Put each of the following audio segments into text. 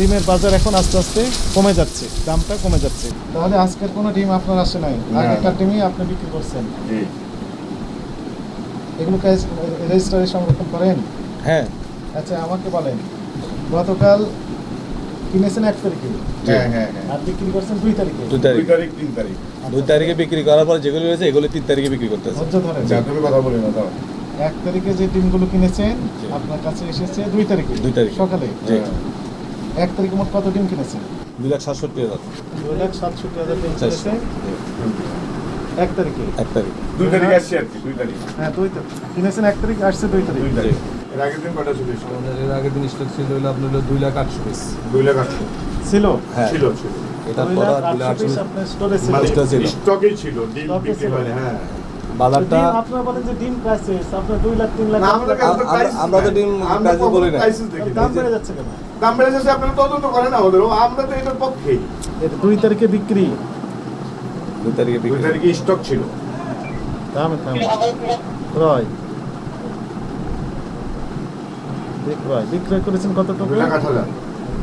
ডিমের বাজার এখন আস্তে আস্তে কমে যাচ্ছে দামটা কমে যাচ্ছে। তাহলে আজকের কোনো ডিম আপনার আসে নাই। আগেকার ডিমই আপনি বিক্রি করছেন। এগুলো রেজিস্টারে সংরক্ষণ করেন? হ্যাঁ। আচ্ছা আমাকে বলেন গতকাল কিনেছেন এক তারিখে? হ্যাঁ হ্যাঁ হ্যাঁ। আর বিক্রি করছেন দুই তারিখে? দুই দুই তারিখ তারিখ তিন তারিখ। দুই তারিখে বিক্রি করার পর যেগুলো রয়েছে এগুলো তিন তারিখে বিক্রি কথা বলি না এক তারিখে যে ডিমগুলো কিনেছেন আপনার কাছে এসেছে দুই তারিখে? দুই তারিখে। সকালে? জি। এক তারিখে মোট কত ডিম কিনেছেন দুই লাখ সাতষট্টি হাজার। দুই লাখ সাতষট্টি হাজার ডিম কিনেছে। এক তারিখে। এক তারিখ। দুই তারিখ আসছি আর কি দুই তারিখ। হ্যাঁ দুই তারিখ। কিনেছেন এক তারিখ আসছে দুই তারিখ। দুই তারিখ। এর আগের দিন কটা ছিল? আমাদের এর আগের দিন স্টক ছিল হলো আপনার হলো দুই লাখ আটশো পিস দুই লাখ আটশো। ছিল? হ্যাঁ। ছিল ছিল। এটার দুই পর লাখ আর দুই লাখ আটশো। পিস আপনার স্টোরে ছিল। মানে স্টক ছিল। স্টকেই ছিল ডিম বিক্রি ছিল। হ্যাঁ। বাজারটা আপনারা বলেন যে ডিম প্রাইসেস আপনার দুই লাখ তিন লাখ না, আমাদের কাছে আমরা- তো ডিম কখনো বলি না। দাম বেড়ে যাচ্ছে কেন? দাম বেড়ে যাচ্ছে আপনারা তদন্ত করেন আমাদেরও আমরা তো এটার পক্ষেই। এটা দুই তারিখে বিক্রি। দুই তারিখে দুই বিক্রি তারিখে স্টক ছিল। দামে দাম। ক্রয় বিক্রয় বিক্রয় করেছেন কত টাকা? দুই লাখ আট হাজার।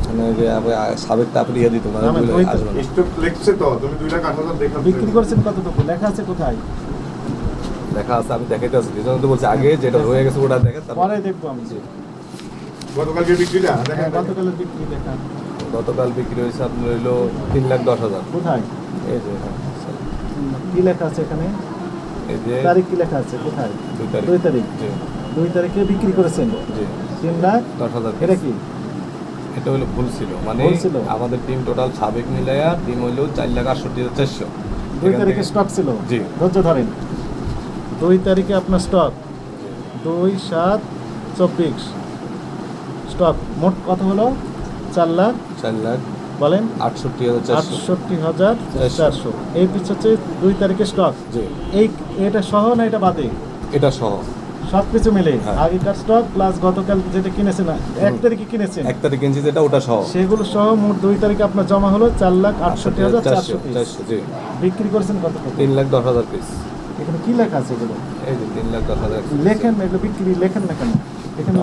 মানে যে আবার সাবেক তারপরে ইয়ে দিত মানে আসবে না। স্টক লিখছে তো তুমি দুই লাখ আট হাজার দেখা বিক্রি করেছেন কত টাকা? লেখা আছে কোথায়? দেখা আছে আমি দেখাইতে আছি এই জন্য তো বলছি আগে যেটা রয়ে গেছে ওটা দেখে তারপর পরে দেখব আমি। গতকালকে বিক্রিটা? হ্যাঁ দেখেন। গতকালের বিক্রি দেখা। গতকাল বিক্রি হয়েছে আপনার হইল তিন লাখ দশ হাজার। কোথায়? এই যে হ্যাঁ, কি লেখা আছে এখানে? এই যে তারিখ কি লেখা আছে? কোথায়? দুই তারিখ। দুই তারিখ। দুই তারিখে বিক্রি করেছেন? জি। তিন লাখ? দশ হাজার এটা কি? এটা হলো ভুল ছিল। মানে। আমাদের টিম টোটাল সাবেক মিলাইয়া টিম হইল চার লাখ আটষট্টি হাজার চারশো। দুই তারিখে স্টক ছিল? জি। ধৈর্য ধরেন। দুই তারিখে আপনার স্টক দুই সাত চব্বিশ। স্টক মোট কত হলো? চার লাখ। চার লাখ। বলেন। আটষট্টি হাজার আটষট্টি হাজার চারশো। এই পিস হচ্ছে দুই তারিখে স্টক জি। এই এটা সহ না এটা বাদে? এটা সহ। সব কিছু মিলে। হ্যাঁ। আগেকার স্টক প্লাস গতকাল যেটা কিনেছেন এক তারিখে কিনেছেন? এক তারিখ কিনছি যেটা ওটা সহ। সেগুলো সহ মোট দুই তারিখে আপনার জমা হলো চার লাখ আটষট্টি হাজার চারশো বিক্রি করেছেন কত তিন লাখ দশ হাজার পিস এখানে কি লেখা আছে এগুলো? এই যে তিন লাখ দশ হাজার। লেখেন না এগুলো বিক্রি লেখেন না কেন? এখানে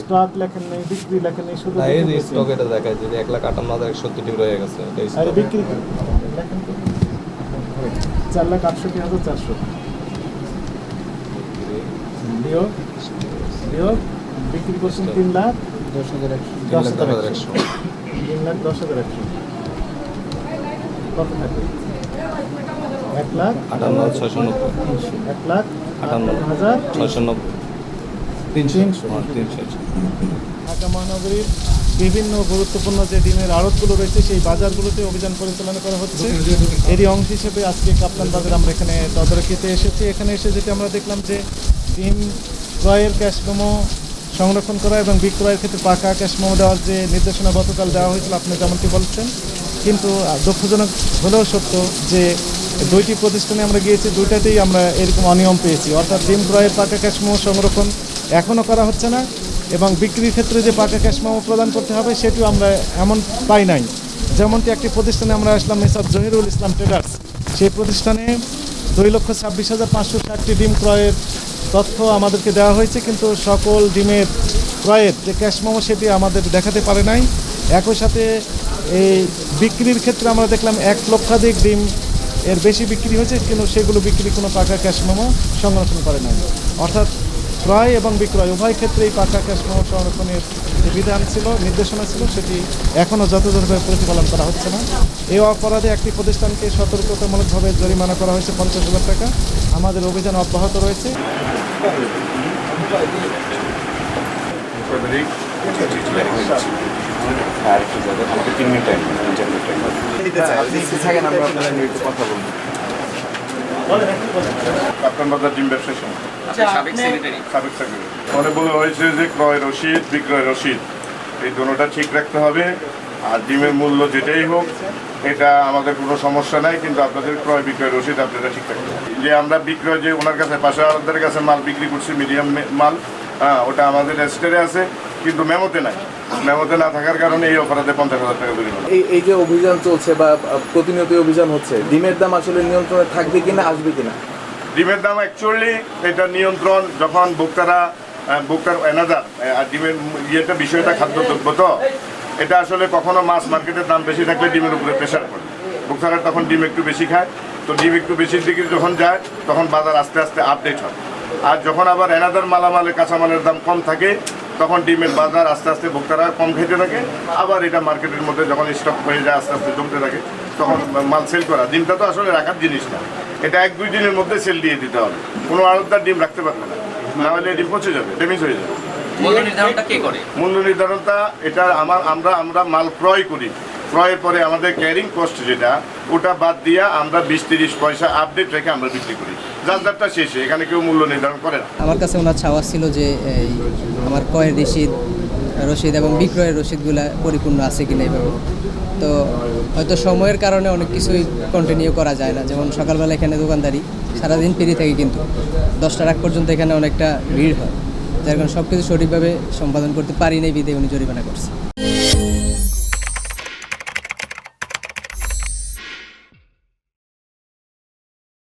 স্টক লেখেন নেই বিক্রি লেখেন নেই শুধু এই যে স্টক এটা দেখায় যে এক লাখ আটান্ন হাজার টিম রয়ে গেছে আরে বিক্রি? লেখেন চার লাখ আটষট্টি হাজার চারশো। বিয়োগ বিয়োগ বিক্রি করছেন তিন লাখ দশ হাজার একশো। দশ হাজার একশো। তিন লাখ দশ হাজার একশো। কত থাকে এক লাখ আটান্ন ছয়শো নব্বই। এক লাখ আটান্ন। আটান্ন হাজার ছয়শো নব্বই। তিনশো। তিনশো। হ্যাঁ, ঢাকা মহানগরীর বিভিন্ন গুরুত্বপূর্ণ যে ডিমের আড়তগুলো রয়েছে সেই বাজারগুলোতে অভিযান পরিচালনা করা হচ্ছে। এরই অংশ হিসেবে আজকে কাপ্তান বাজার আমরা এখানে তদারকিতে এসেছি। এখানে এসে যেটি আমরা দেখলাম যে ডিম ক্রয়ের ক্যাশ মেমো সংরক্ষণ করা এবং বিক্রয়ের ক্ষেত্রে পাকা ক্যাশ মেমো দেওয়ার যে নির্দেশনা গতকাল দেওয়া হয়েছিল আপনি যেমনটি বলছেন। কিন্তু দুঃখজনক হলেও সত্য যে দুইটি প্রতিষ্ঠানে আমরা গিয়েছি, দুইটাতেই আমরা এরকম অনিয়ম পেয়েছি। অর্থাৎ ডিম ক্রয়ের পাকা ক্যাশ মেমো সংরক্ষণ এখনও করা হচ্ছে না এবং বিক্রির ক্ষেত্রে যে পাকা ক্যাশ মেমো প্রদান করতে হবে, সেটিও আমরা এমন পাই নাই। যেমনটি একটি প্রতিষ্ঠানে আমরা আসলাম মেসার জহিরুল ইসলাম ট্রেডার্স। সেই প্রতিষ্ঠানে দুই লক্ষ ছাব্বিশ হাজার পাঁচশো ষাটটি ডিম ক্রয়ের তথ্য আমাদেরকে দেওয়া হয়েছে, কিন্তু সকল ডিমের ক্রয়ের যে ক্যাশ মেমো সেটি আমাদের দেখাতে পারে নাই। একই সাথে এই বিক্রির ক্ষেত্রে আমরা দেখলাম এক লক্ষাধিক ডিম এর বেশি বিক্রি হয়েছে, কিন্তু সেগুলো বিক্রি কোনো পাকা ক্যাশ মেমো সংরক্ষণ করে নাই। অর্থাৎ ক্রয় এবং বিক্রয়, উভয় ক্ষেত্রেই পাকা ক্যাশ মেমো সংরক্ষণের যে বিধান ছিল, নির্দেশনা ছিল, সেটি এখনও যথাযথভাবে প্রতিপালন করা হচ্ছে না। এই অপরাধে একটি প্রতিষ্ঠানকে সতর্কতামূলকভাবে জরিমানা করা হয়েছে পঞ্চাশ হাজার টাকা। আমাদের অভিযান অব্যাহত রয়েছে। ফলে বলা হয়েছে যে ক্রয় রসিদ বিক্রয় রসিদ এই দুটোটা ঠিক রাখতে হবে আর ডিমের মূল্য যেটাই হোক এটা আমাদের কোনো সমস্যা নাই কিন্তু আপনাদের ক্রয় বিক্রয় রসিদ আপনারা ঠিক হবে যে আমরা বিক্রয় যে ওনার কাছে পাশে আমাদের কাছে মাল বিক্রি করছি মিডিয়াম মাল হ্যাঁ ওটা আমাদের রেজিস্টারে আছে কিন্তু মেমোতে নাই। মেমোতে না থাকার কারণে এই অপরাধে পঞ্চাশ হাজার টাকা জরিমানা এই এই যে অভিযান চলছে বা প্রতিনিয়ত অভিযান হচ্ছে ডিমের দাম আসলে নিয়ন্ত্রণে থাকবে কিনা আসবে কিনা? ডিমের দাম অ্যাকচুয়ালি এটা নিয়ন্ত্রণ যখন ভোক্তারা ভোক্তার এনাদার আর ডিমের ইয়েটা বিষয়টা খাদ্যদ্রব্য তো এটা আসলে কখনো মাছ মার্কেটের দাম বেশি থাকলে ডিমের উপরে প্রেশার পড়ে ভোক্তারা তখন ডিম একটু বেশি খায় তো ডিম একটু বেশির দিকে যখন যায় তখন বাজার আস্তে আস্তে আপডেট হয়। আর যখন আবার এনাদার মালামালের কাঁচামালের দাম কম থাকে তখন ডিমের বাজার আস্তে আস্তে ভোক্তারা কম খেতে থাকে আবার এটা মার্কেটের মধ্যে যখন স্টক হয়ে যায় আস্তে আস্তে জমতে থাকে তখন মাল সেল করা। ডিমটা তো আসলে রাখার জিনিস না। এটা এক দুই দিনের মধ্যে সেল দিয়ে দিতে হবে। কোনো আড়তদার ডিম রাখতে পারবে না। না হলে ডিম পচে যাবে ড্যামেজ হয়ে যাবে। মূল্য নির্ধারণটা কে করে? মূল্য নির্ধারণটা এটা আমার আমরা আমরা মাল ক্রয় করি। ক্রয়ের পরে আমাদের ক্যারিং কস্ট যেটা, ওটা বাদ দিয়ে আমরা বিশ তিরিশ পয়সা আপডেট রেখে আমরা বিক্রি করি। যার শেষে, এখানে কেউ মূল্য নির্ধারণ করে না। আমার কাছে ওনার চাওয়া ছিল যে আমার ক্রয়ের রসিদ রসিদ এবং বিক্রয়ের রসিদগুলো পরিপূর্ণ আছে কিনা এইভাবে তো হয়তো সময়ের কারণে অনেক কিছুই কন্টিনিউ করা যায় না। যেমন সকালবেলা এখানে দোকানদারি, সারাদিন ফ্রি থাকে কিন্তু। দশটার আগ পর্যন্ত এখানে অনেকটা ভিড় হয়। যার কারণে সব কিছু সঠিকভাবে সম্পাদন করতে পারি নাই বিধে উনি জরিমানা করছে।